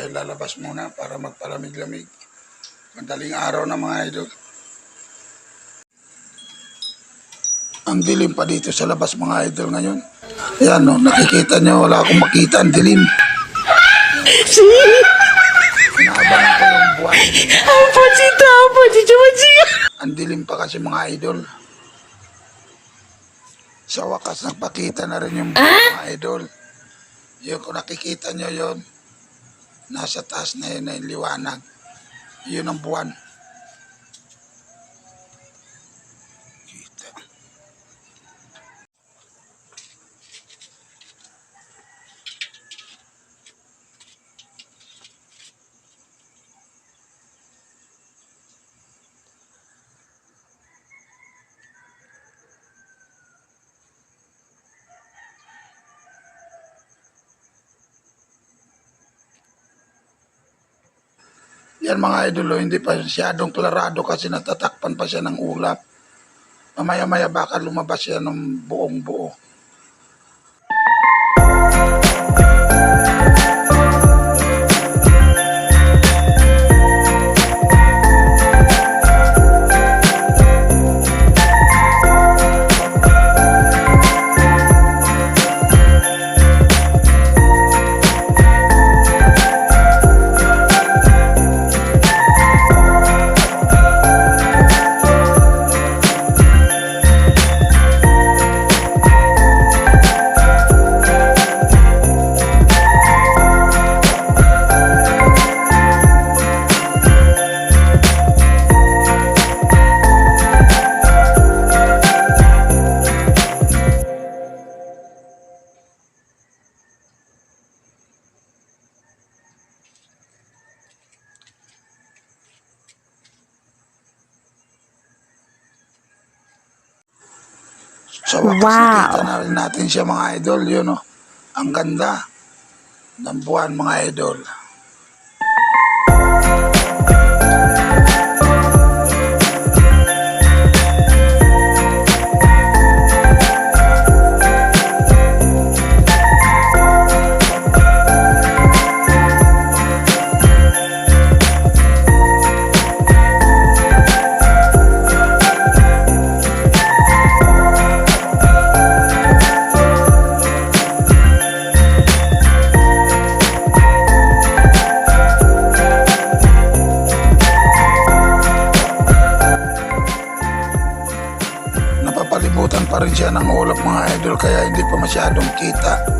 tayo lalabas muna para magpalamig-lamig. Madaling araw na mga idol. Ang dilim pa dito sa labas mga idol ngayon. Ayan no, nakikita nyo, wala akong makita, ang dilim. Pinahabang ko yung buwan. Ang pansita, ang pansita, pansita. Ang dilim pa kasi mga idol. Sa wakas, nagpakita na rin yung ah? mga idol. Yun, kung nakikita nyo yun, nasa taas na yun yung liwanag. Yun ang buwan. Yan mga idol, oh, hindi pa masyadong klarado kasi natatakpan pa siya ng ulap. Mamaya-maya baka lumabas siya ng buong buo. Sa wakas Wow. nakita na rin natin siya mga idol, yun oh. Ang ganda ng buwan mga idol. Pa rin siya ng ulap mga idol kaya hindi pa masyadong kita.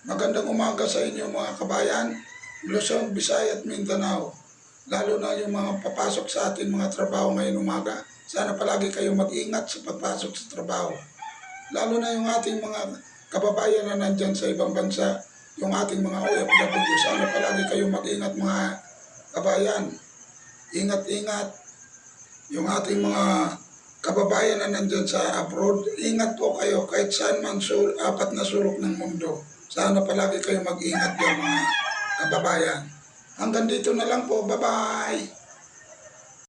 Magandang umaga sa inyo mga kabayan, Luzon, Visayas at Mindanao. Lalo na yung mga papasok sa ating mga trabaho ngayong umaga. Sana palagi kayong mag-ingat sa pagpasok sa trabaho. Lalo na yung ating mga kababayan na nandyan sa ibang bansa, yung ating mga OFW. Sana palagi kayong mag-ingat mga kabayan. Ingat-ingat yung ating mga kababayan na nandyan sa abroad. Ingat po kayo kahit saan man sul apat na sulok ng mundo. Sana palagi kayo mag-ingat yung mga kababayan. Hanggang dito na lang po. Bye-bye!